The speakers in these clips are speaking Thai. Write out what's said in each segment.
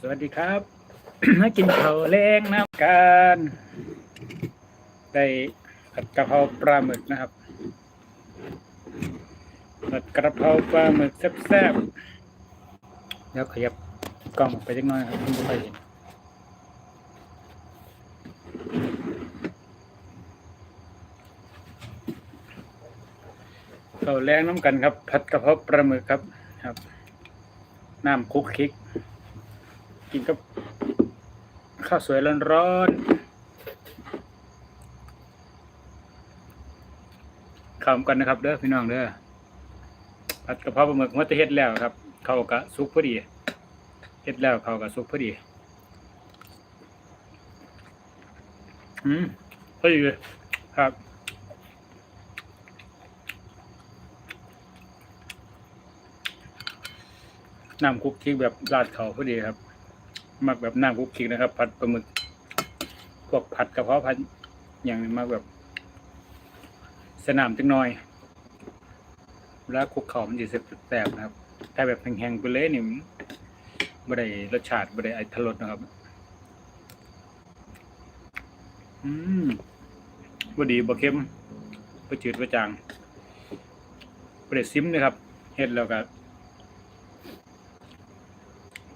สวัสดีครับ มากินข้าวแรงน้ำกันได้ผัดกะเพราปลาหมึกนะครับผัดกระเพราปลาหมึกแซ่บๆแล้วขยับกล้องออกไปเล็กน้อยครับคุณผู้ชมเห็นข้าวแรงน้ำกันครับ ผัดกะเพราปลาหมึกครับ ครับ น้ำคุกคิก กินกับข้าวสวยร้อนๆข้าวกันนะครับ เด้อพี่น้องเด้อผัดกะเพราปลาหมึกมันจะเฮ็ดแล้วครับเขากะสุกพอดีเฮ็ดแล้วเขากะสุกพอดี อืมพอดีเลยครับน้ำคุกคิกแบบราดเขาพอดีครับ มักแบบน้ำคุกคิกนะครับ ผัดปลาหมึกพวกผัดกระเพาะผัดอย่างนี้มักแบบ สนามจังน้อยแล้วคุกเขามันจะแสบนะครับ ถ้าแบบแห้งๆไปเลยนี่มันไม่ได้รสชาติไม่ได้ไอทรสนะครับ อืมบดีบ่เค็มบ่จืดบ่จางบ่ได้ซิมนะครับ เฮ็ดแล้วก็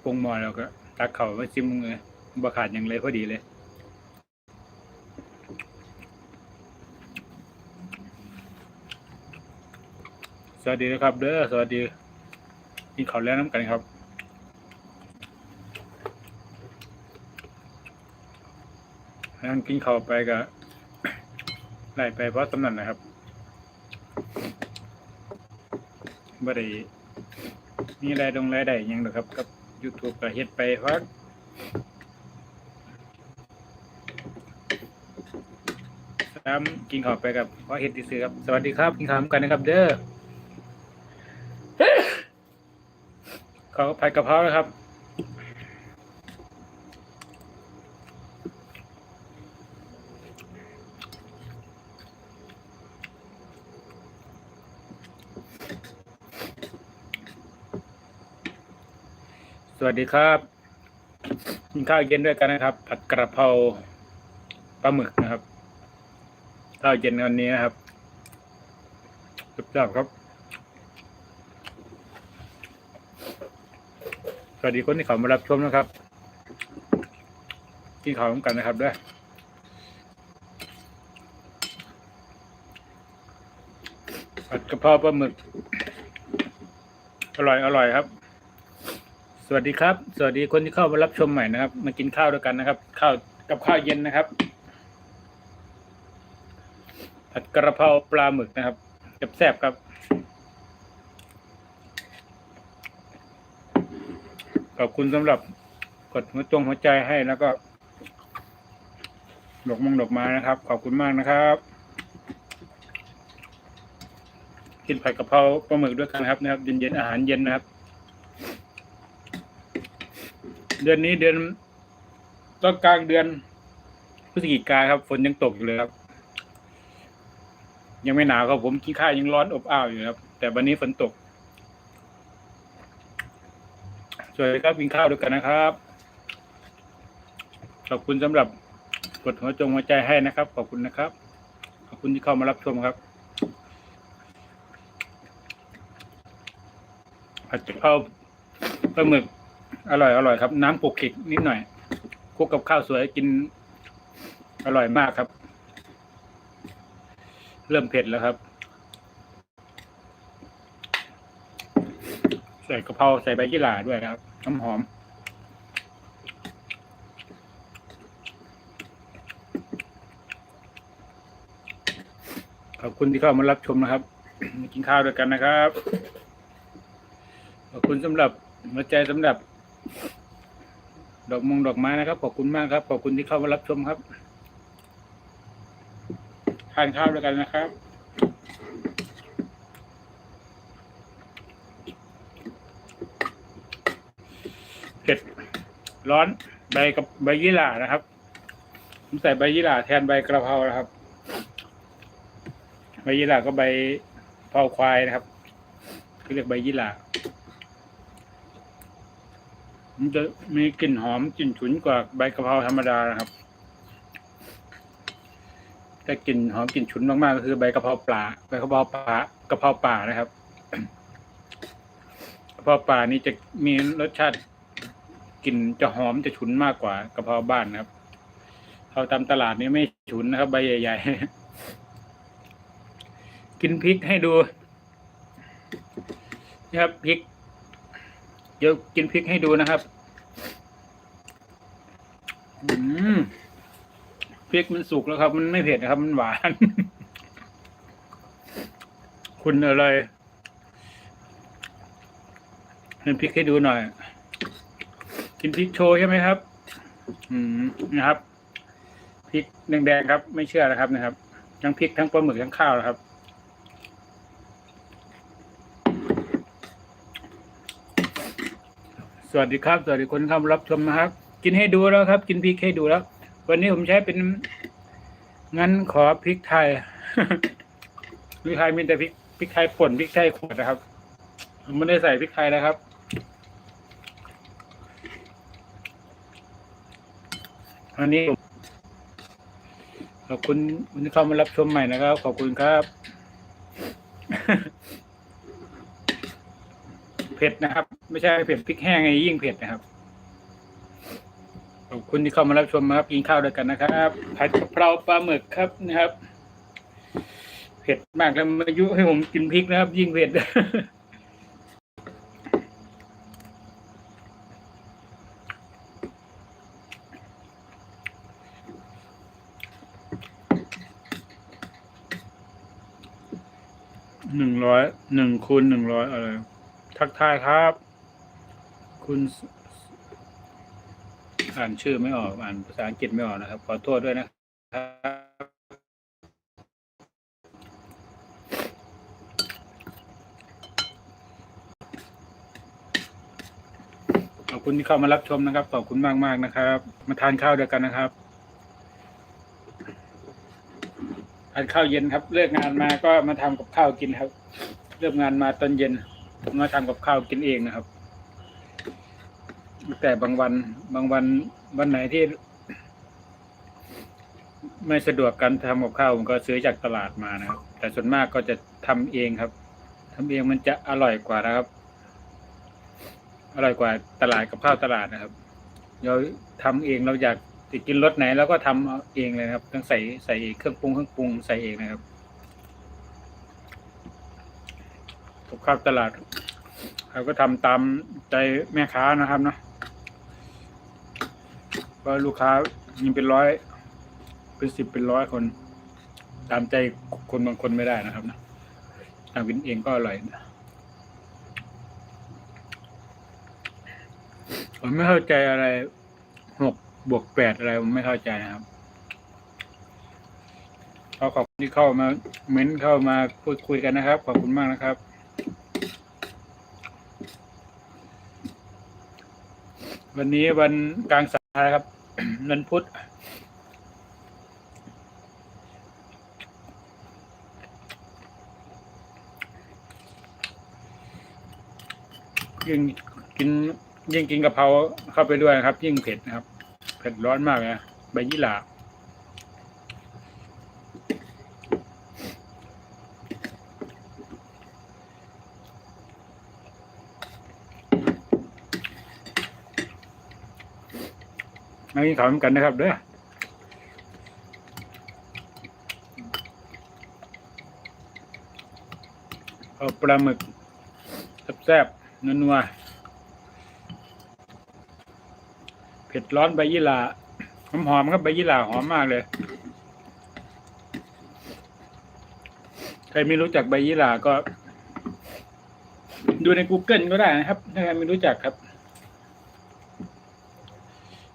ปรุงมอแล้วก็ ตักเข่ามาจิ้มเลยบะขาดอย่างเลยพอดีเลยสวัสดีนะครับ เด้อสวัสดีกินข้าวแล้วน้ำกันครับแล้วกินข้าวไปก็ไล่ไปเพราะสำนันนะครับบ่ได้มีรายดงรายได้ยังหรอครับกับ YouTube ก็เฮ็ดไปพักสามกินข้าวไปกับพ่อเฮ็ดที่ซื้อครับ สวัสดีครับ กินข้าวกันนะครับ เด้อขอผัดกะเพรานะครับ วัสดีครับ กินข้าวเย็นด้วยกันนะครับ ผัดกระเพราปลาหมึกนะครับ ข้าวเย็นวันนี้นะครับสุดยอดครับ สวัสดีคนที่เขามารับชมนะครับ กินข้าวร่วมกันนะครับด้วยผัดกระเพราปลาหมึก อร่อยอร่อยครับ วัสดีครับ สวัสดีคนที่เข้ามารับชมใหม่นะครับ มากินข้าวด้วยกันนะครับ ข้าวกับข้าวเย็นนะครับ ผัดกระเพราปลาหมึกนะครับแซ่บๆครับ ขอบคุณสำหรับกดหัวจงหัวใจให้แล้วก็ดอกมงดอกไม้นะครับ ขอบคุณมากนะครับ กินผัดกะเพราปลาหมึกด้วยกันครับนะครับเย็นๆอาหารเย็นนะครับ เดือนนี้เดือนก็กลางเดือนพฤศจิกาครับ ฝนยังตกอยู่เลยครับ ยังไม่หนาวครับผมกินข้าวยังร้อนอบอ้าวอยู่ครับ แต่วันนี้ฝนตกสวัสดีครับกินข้าวด้วยกันนะครับ ขอบคุณสำหรับกดหัวจงหัวใจให้นะครับ ขอบคุณนะครับ ขอบคุณที่เข้ามารับชมครับผัดกะเพราปลาหมึก อร่อยอร่อยครับ น้ำกุกขิกนิดหน่อยคลุกกับข้าวสวยกิน อร่อยมากครับ เริ่มเผ็ดแล้วครับ ใส่กะเพราใส่ใบยี่หร่าด้วยครับน้ำหอมขอบคุณที่เข้ามารับชมนะครับ กินข้าวด้วยกันนะครับ ขอบคุณสำหรับหัวใจสำหรับ ดอกมงดอกไม้นะครับ ขอบคุณมากครับ ขอบคุณที่เข้ามารับชมครับ ทานข้าวด้วยกันนะครับ เผ็ดร้อนใบกับใบยี่หร่านะครับผมใส่ใบยี่หร่าแทนใบกระเพรานะครับ ใบยี่หร่าก็ใบเผาควายนะครับเขาเรียกใบยี่หร่า มันจะมีกลิ่นหอมกลิ่นฉุนกว่าใบกะเพราธรรมดานะครับแต่กลิ่นหอมกลิ่นฉุนมากๆก็คือใบกะเพราปลาใบกะเพราปลากะเพราป่านะครับกะเพราป่านี่จะมีรสชาติกลิ่นจะหอมจะฉุนมากกว่ากะเพราบ้านนะครับเขาตามตลาดนี่ไม่ฉุนนะครับ ใบใหญ่ ๆ กินพริกให้ดูนะครับพริก เดี๋ยวกินพริกให้ดูนะครับ อืมพริกมันสุกแล้วครับ มันไม่เผ็ดนะครับ มันหวาน คุณอะไรเห็นพริกให้ดูหน่อย กินพริกโชว์ใช่ไหมครับ อืมนะครับพริกแดงๆครับ ไม่เชื่อนะครับนะครับ ทั้งพริกทั้งปลาหมึกทั้งข้าวนะครับ สวัสดีครับ สวัสดีคนเข้ามารับชมนะครับ กินให้ดูแล้วครับ กินพริกให้ดูแล้ว วันนี้ผมใช้เป็น งั้นขอพริกไทยพริกไทยมีแต่พริกพริกไทยป่นพริกไทยขวดนะครับผมไม่ได้ใส่พริกไทยนะครับ อันนี้ขอบคุณคุณที่เข้ามารับชมใหม่นะครับ ขอบคุณครับ เผ็ดนะครับ ไม่ใช่เผ็ดพริกแห้งไงยิ่งเผ็ดนะครับขอบคุณที่เข้ามารับชมนะครับกินข้าวด้วยกันนะครับผัดกะเพราปลาหมึกครับนะครับ เผ็ดมากแล้วมายุให้ผมกินพริกนะครับ ยิ่งเผ็ดหนึ่งร้อยหนึ่งคูณหนึ่งร้อยอะไร ทักทายครับ คุณ อ่านชื่อไม่ออกอ่านภาษาอังกฤษไม่ออกนะครับ ขอโทษด้วยนะครับขอบคุณที่เข้ามารับชมนะครับ ขอบคุณมากมากนะครับ มาทานข้าวด้วยกันนะครับ ทานข้าวเย็นครับ เลิกงานมาก็มาทำกับข้าวกินครับ เลิกงานมาตอนเย็น มาทำกับข้าวกินเองนะครับ แต่บางวัน บางวันวันไหนที่ ไม่สะดวกการทำกับข้าวผมก็ซื้อจากตลาดมานะครับ แต่ส่วนมากก็จะทำเองครับทำเองมันจะอร่อยกว่านะครับ อร่อยกว่าตลาดกับข้าวตลาดนะครับเราทำเองเราอยากจะกินรสไหนเราก็ทำเอาเองเลยนะครับต้องใส่ใส่เครื่องปรุงเครื่องปรุงใส่เองนะครับ กับข้าวตลาดเราก็ทำตามใจแม่ค้านะครับเนาะเพราะลูกค้ายิงเป็นร้อย เป็นสิบเป็นร้อยคน ตามใจคนบางคนไม่ได้นะครับนะทำกินเองก็อร่อยนะผมไม่เข้าใจอะไรหกบวกแปดอะไรผมไม่เข้าใจนะครับขอขอบคุณที่เข้ามาเม้นเข้ามาพูดคุยกันนะครับ ขอบคุณมากนะครับ วันนี้วันกลางสัปดาห์ครับ วันพุธยิ่งกินยิ่งกินกะเพราเข้าไปด้วยนะครับ ยิ่งเผ็ดนะครับ เผ็ดร้อนมากนะใบยี่หร่า มากินข้าวเหมือนกันนะครับเด้อเอาปลาหมึกแซ่บๆนัวๆเผ็ดร้อนใบยี่หร่าหอมหอมๆครับใบยี่หร่าหอมมากเลยใครไม่รู้จักใบยี่หร่าก็ ดูใน Google ก็ได้นะครับ ถ้าใครไม่รู้จักครับ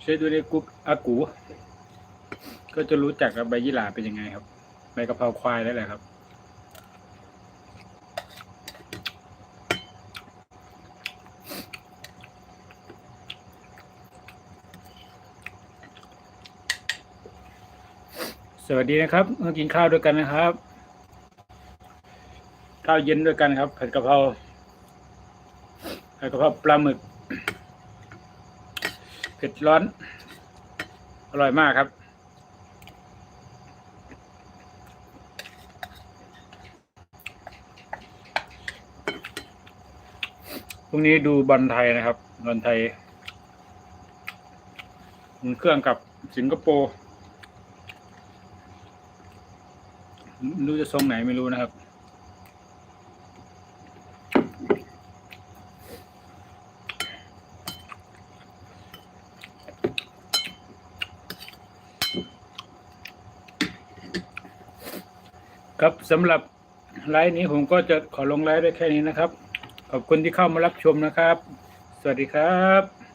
ช่วยดูในกูอากู ก็จะรู้จักกับใบยี่หร่าเป็นยังไงครับ ใบกะเพราควายได้แหละครับ สวัสดีนะครับมากินข้าวด้วยกันนะครับ ข้าวเย็นด้วยกันครับ ผัดกะเพราผัดกะเพราปลาหมึก เผ็ดร้อน อร่อยมากครับ พรุ่งนี้ดูบอลไทยนะครับบอลไทยอุ่นเครื่องกับสิงคโปร์รู้จะทรงไหนไม่รู้นะครับ ครับสำหรับไลฟ์นี้ผมก็จะขอลงไลฟ์ได้แค่นี้นะครับ ขอบคุณที่เข้ามารับชมนะครับ สวัสดีครับ